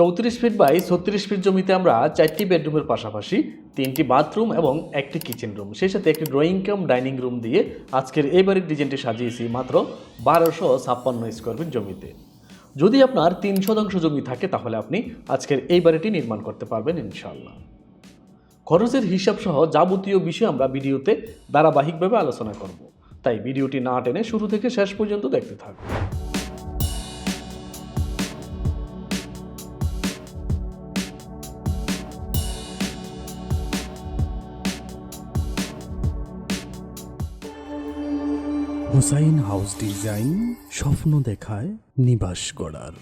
চৌত্রিশ feet by ছত্রিশ fit জমিতে আমরা চারটি বেডরুমের পাশাপাশি তিনটি বাথরুম এবং একটি কিচেন রুম সেই সাথে একটি ড্রয়িং কাম ডাইনিং রুম দিয়ে আজকের এই বাড়ির ডিজাইনটি সাজিয়েছি মাত্র বারোশো ছাপ্পান্ন স্কোয়ার ফিট জমিতে। যদি আপনার তিন শতাংশ জমি থাকে, তাহলে আপনি আজকের এই বাড়িটি নির্মাণ করতে পারবেন ইনশাল্লাহ খরচের হিসাব সহ যাবতীয় বিষয় আমরা ভিডিওতে ধারাবাহিকভাবে আলোচনা করব। তাই ভিডিওটি না টেনে শুরু থেকে শেষ পর্যন্ত দেখতে থাকুন। হুসাইন হাউস ডিজাইন, স্বপ্ন দেখায় নিবাস গড়ার।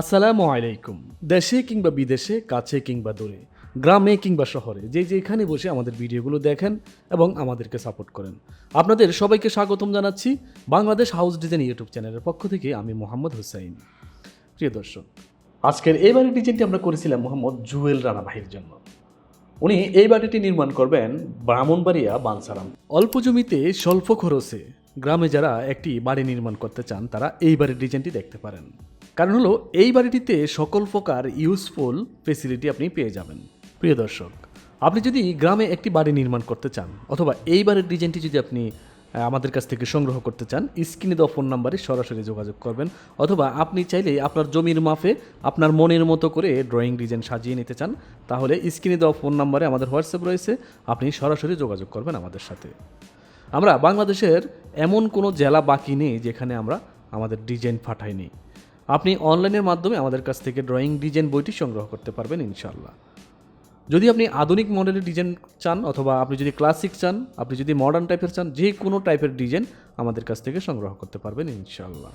আসসালামু আলাইকুম। দেশে কিংবা বিদেশে, কাছে কিংবা দূরে, গ্রামে কিংবা শহরে, যে যেখানে বসে আমাদের ভিডিওগুলো দেখেন এবং আমাদেরকে সাপোর্ট করেন। আপনাদের সবাইকে স্বাগতম জানাচ্ছি বাংলাদেশ হাউস ডিজাইন ইউটিউব চ্যানেলের পক্ষ থেকে আমি মোহাম্মদ হুসাইন। প্রিয় দর্শক, আজকের এই বাড়ির ডিজাইনটি আমরা করেছিলাম মোহাম্মদ জুয়েল রানা ভাইয়ের জন্য। উনি এই বাড়িটি নির্মাণ করবেন ব্রাহ্মণবাড়িয়া বানসারাম। অল্প জমিতে স্বল্প খরচে গ্রামে যারা একটি বাড়ি নির্মাণ করতে চান, তারা এই বাড়ির ডিজাইনটি দেখতে পারেন। কারণ হলো, এই বাড়িটিতে সকল প্রকার ইউজফুল ফেসিলিটি আপনি পেয়ে যাবেন। প্রিয় দর্শক, আপনি যদি গ্রামে একটি বাড়ি নির্মাণ করতে চান, অথবা এই বাড়ির ডিজাইনটি যদি আপনি আমাদের কাছ থেকে সংগ্রহ করতে চান, স্ক্রিনে দেওয়া ফোন নাম্বারে সরাসরি যোগাযোগ করবেন। অথবা আপনি চাইলে আপনার জমির মাফে আপনার মনের মতো করে ড্রয়িং ডিজাইন সাজিয়ে নিতে চান, তাহলে স্ক্রিনে দেওয়া ফোন নাম্বারে আমাদের হোয়াটসঅ্যাপ রয়েছে, আপনি সরাসরি যোগাযোগ করবেন আমাদের সাথে। আমরা বাংলাদেশের এমন কোনো জেলা বাকি নেই যেখানে আমরা আমাদের ডিজাইন পাঠাইনি। আপনি অনলাইনের মাধ্যমে আমাদের কাছ থেকে ড্রয়িং ডিজাইন বইটি সংগ্রহ করতে পারবেন ইনশাল্লাহ যদি আপনি আধুনিক মডেলের ডিজাইন চান অথবা আপনি যদি ক্লাসিক চান, আপনি যদি মডার্ন টাইপের চান, যে কোনো টাইপের ডিজাইন আমাদের কাছ থেকে সংগ্রহ করতে পারবেন ইনশাল্লাহ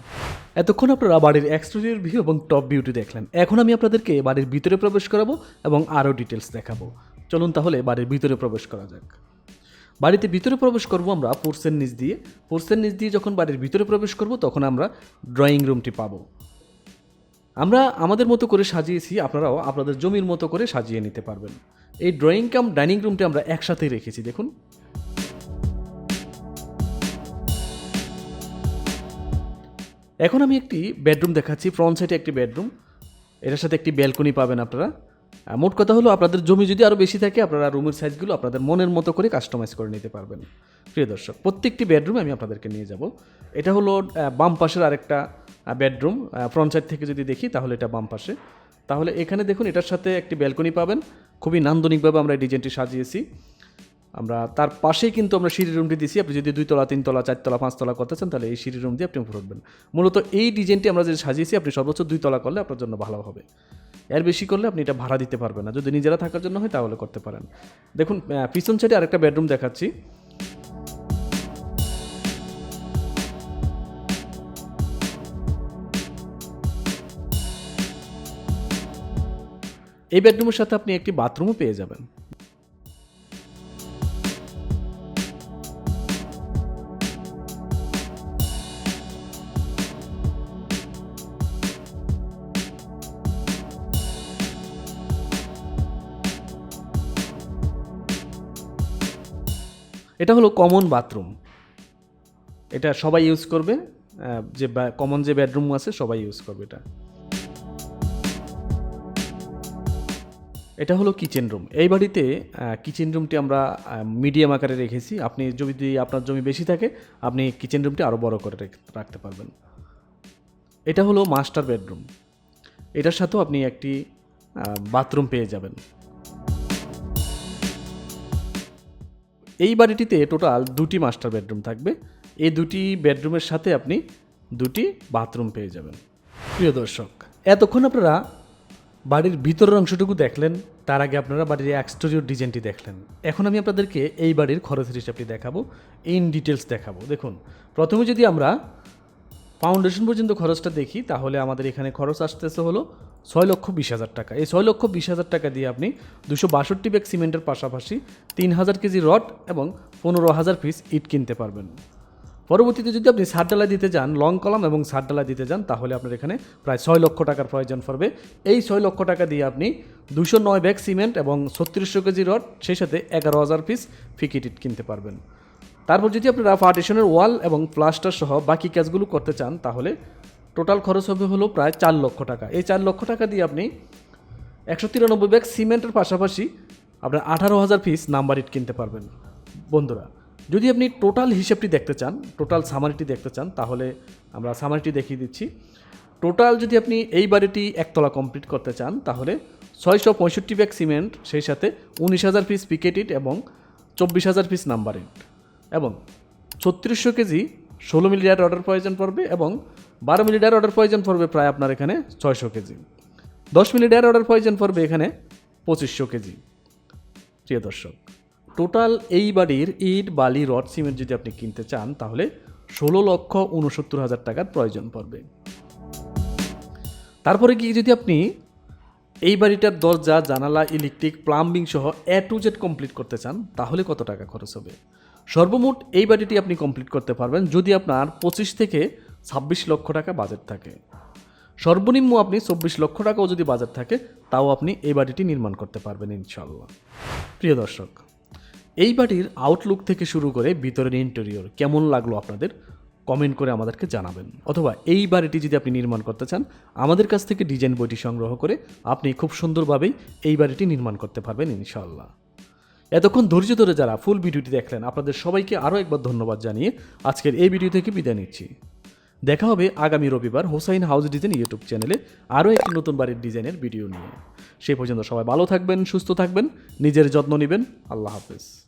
এতক্ষণ আপনারা বাড়ির এক্সটেরিয়র ভিউ এবং টপ বিউটি দেখলেন। এখন আমি আপনাদেরকে বাড়ির ভিতরে প্রবেশ করাবো এবং আরও ডিটেলস দেখাবো। চলুন তাহলে বাড়ির ভিতরে প্রবেশ করা যাক। বাড়িতে ভিতরে প্রবেশ করব আমরা, পোর্সের নিচ দিয়ে। পোর্সের নিচ দিয়ে যখন বাড়ির ভিতরে প্রবেশ করব, তখন আমরা ড্রয়িং রুমটি পাবো। আমরা আমাদের মতো করে সাজিয়েছি, আপনারাও আপনাদের জমির মতো করে সাজিয়ে নিতে পারবেন। এই ড্রয়িং কাম ডাইনিং রুমটি আমরা একসাথেই রেখেছি, দেখুন। এখন আমি একটি বেডরুম দেখাচ্ছি ফ্রন্ট সাইডে একটি বেডরুম এটার সাথে একটি ব্যালকনি পাবেন আপনারা। মোট কথা হলো আপনাদের জমি যদি আরও বেশি থাকে, আপনারা রুমের সাইজগুলো আপনাদের মনের মতো করে কাস্টমাইজ করে নিতে পারবেন। প্রিয় দর্শক, প্রত্যেকটি বেডরুমে আমি আপনাদেরকে নিয়ে যাব। এটা হলো বাম পাশের আরেকটা বেডরুম ফ্রন্ট সাইড থেকে যদি দেখি, তাহলে এটা বাম পাশে। তাহলে এখানে দেখুন, এটার সাথে একটি ব্যালকনি পাবেন। খুবই নান্দনিকভাবে আমরা এই ডিজাইনটি সাজিয়েছি। আমরা তার পাশেই কিন্তু আমরা সিঁড়ি রুমটি দিছি। আপনি যদি দুইতলা, তিনতলা, চারতলা, পাঁচতলা করতে চান, তাহলে এই সিঁড়ি রুম দিয়ে আপনি উপরে উঠবেন। মূলত এই ডিজাইনটি আমরা যে সাজিয়েছি, আপনি সর্বোচ্চ দুইতলা করলে আপনার জন্য ভালো হবে। এর বেশি করলে আপনি এটা ভাড়া দিতে পারবেন না। যদি নিজেরা থাকার জন্য হয় তাহলে করতে পারেন। দেখুন পিছন সাইডে আরেকটা বেডরুম দেখাচ্ছি। এই বেডরুমের সাথে আপনি একটি বাথরুমও পেয়ে যাবেন। এটা হলো কমন বাথরুম এটা সবাই ইউজ করবে যে কমন যে বেডরুম আছে, সবাই ইউজ করবে এটা। এটা হলো কিচেন রুম এই বাড়িতে কিচেন রুমটি আমরা মিডিয়াম আকারে রেখেছি। আপনি যদি আপনার জমি বেশি থাকে, আপনি কিচেন রুমটি আরও বড় করে রাখতে পারবেন। এটা হলো মাস্টার বেডরুম এটার সাথেও আপনি একটি বাথরুম পেয়ে যাবেন। এই বাড়িটিতে টোটাল দুটি মাস্টার বেডরুম থাকবে। এই দুটি বেডরুমের সাথে আপনি দুটি বাথরুম পেয়ে যাবেন। প্রিয় দর্শক, এতক্ষণ আপনারা বাড়ির ভিতরের অংশটুকু দেখলেন, তার আগে আপনারা বাড়ির এক্সটেরিয়র ডিজাইনটি দেখলেন। এখন আমি আপনাদেরকে এই বাড়ির খরচের হিসাবটি দেখাবো ইন ডিটেলস দেখাবো। দেখুন, প্রথমে যদি আমরা ফাউন্ডেশন পর্যন্ত খরচটা দেখি, তাহলে আমাদের এখানে খরচ আসতেছে হলো ছয় লক্ষ বিশ হাজার টাকা। এই ছয় লক্ষ বিশ হাজার টাকা দিয়ে আপনি দুশো বাষট্টি ব্যাগ সিমেন্টের পাশাপাশি তিন হাজার কেজি রড এবং পনেরো হাজার পিস ইট কিনতে পারবেন। পরবর্তীতে যদি আপনি সার ডালা দিতে যান, লং কলাম এবং সার ডালা দিতে যান, তাহলে আপনার এখানে প্রায় ছয় লক্ষ টাকার প্রয়োজন পড়বে। এই ছয় লক্ষ টাকা দিয়ে আপনি দুশো নয় ব্যাগ সিমেন্ট এবং ছত্রিশশো কেজি রড, সেই সাথে এগারো হাজার পিস ফিকিট ইট কিনতে পারবেন। তারপর যদি আপনারা পার্টিশনের ওয়াল এবং প্লাস্টার সহ বাকি কাজগুলো করতে চান, তাহলে টোটাল খরচ হবে হলো প্রায় চার লক্ষ টাকা। এই চার লক্ষ টাকা দিয়ে আপনি একশো তিরানব্বই ব্যাগ সিমেন্টের পাশাপাশি আপনার আঠারো হাজার পিস নাম্বার ইট কিনতে পারবেন। বন্ধুরা, যদি আপনি টোটাল হিসেবটি দেখতে চান, টোটাল সামারিটি দেখতে চান, তাহলে আমরা সামারিটি দেখিয়ে দিচ্ছি। টোটাল যদি আপনি এই বাড়িটি একতলা কমপ্লিট করতে চান, তাহলে ছয়শো পঁয়ষট্টি ব্যাগ সিমেন্ট, সেই সাথে উনিশ হাজার পিস পিকেট ইট এবং চব্বিশ হাজার পিস নাম্বার ইট এবং ছত্রিশশো কেজি ষোলো মিলিটার অর্ডার প্রয়োজন পড়বে এবং বারো মিলিটার অর্ডার প্রয়োজন পড়বে প্রায় আপনার এখানে ছয়শো কেজি। দশ মিলিটার অর্ডার প্রয়োজন পড়বে এখানে পঁচিশশো কেজি। প্রিয় দর্শক টোটাল এই বাড়ির ইট, বালি, রড, সিমেন্ট যদি আপনি কিনতে চান, তাহলে ষোলো লক্ষ উনসত্তর হাজার টাকার প্রয়োজন পড়বে। তারপরে কি যদি আপনি এই বাড়িটার দরজা, জানালা ইলেকট্রিক প্লাম্বিং সহ এ টু জেড কমপ্লিট করতে চান, তাহলে কত টাকা খরচ হবে? সর্বমোট এই বাড়িটি আপনি কমপ্লিট করতে পারবেন যদি আপনার পঁচিশ থেকে ছাব্বিশ লক্ষ টাকা বাজেট থাকে। সর্বনিম্ন আপনি চব্বিশ লক্ষ টাকাও যদি বাজেট থাকে, তাও আপনি এই বাড়িটি নির্মাণ করতে পারবেন ইনশাল্লাহ প্রিয় দর্শক, এই বাড়ির আউটলুক থেকে শুরু করে ভিতরের ইন্টেরিয়র কেমন লাগল আপনাদের কমেন্ট করে আমাদেরকে জানাবেন। অথবা এই বাড়িটি যদি আপনি নির্মাণ করতে চান, আমাদের কাছ থেকে ডিজাইন বইটি সংগ্রহ করে আপনি খুব সুন্দরভাবেই এই বাড়িটি নির্মাণ করতে পারবেন ইনশাল্লাহ এতক্ষণ ধৈর্য ধরে যারা ফুল ভিডিওটি দেখলেন, আপনাদের সবাইকে আরও একবার ধন্যবাদ জানিয়ে আজকের এই ভিডিও থেকে বিদায় নিচ্ছি। দেখা হবে আগামী রবিবার হোসাইন হাউস ডিজাইন ইউটিউব চ্যানেলে আরও একটি নতুন বাড়ির ডিজাইনের ভিডিও নিয়ে। সেই পর্যন্ত সবাই ভালো থাকবেন, সুস্থ থাকবেন, নিজের যত্ন নেবেন। আল্লাহ হাফেজ।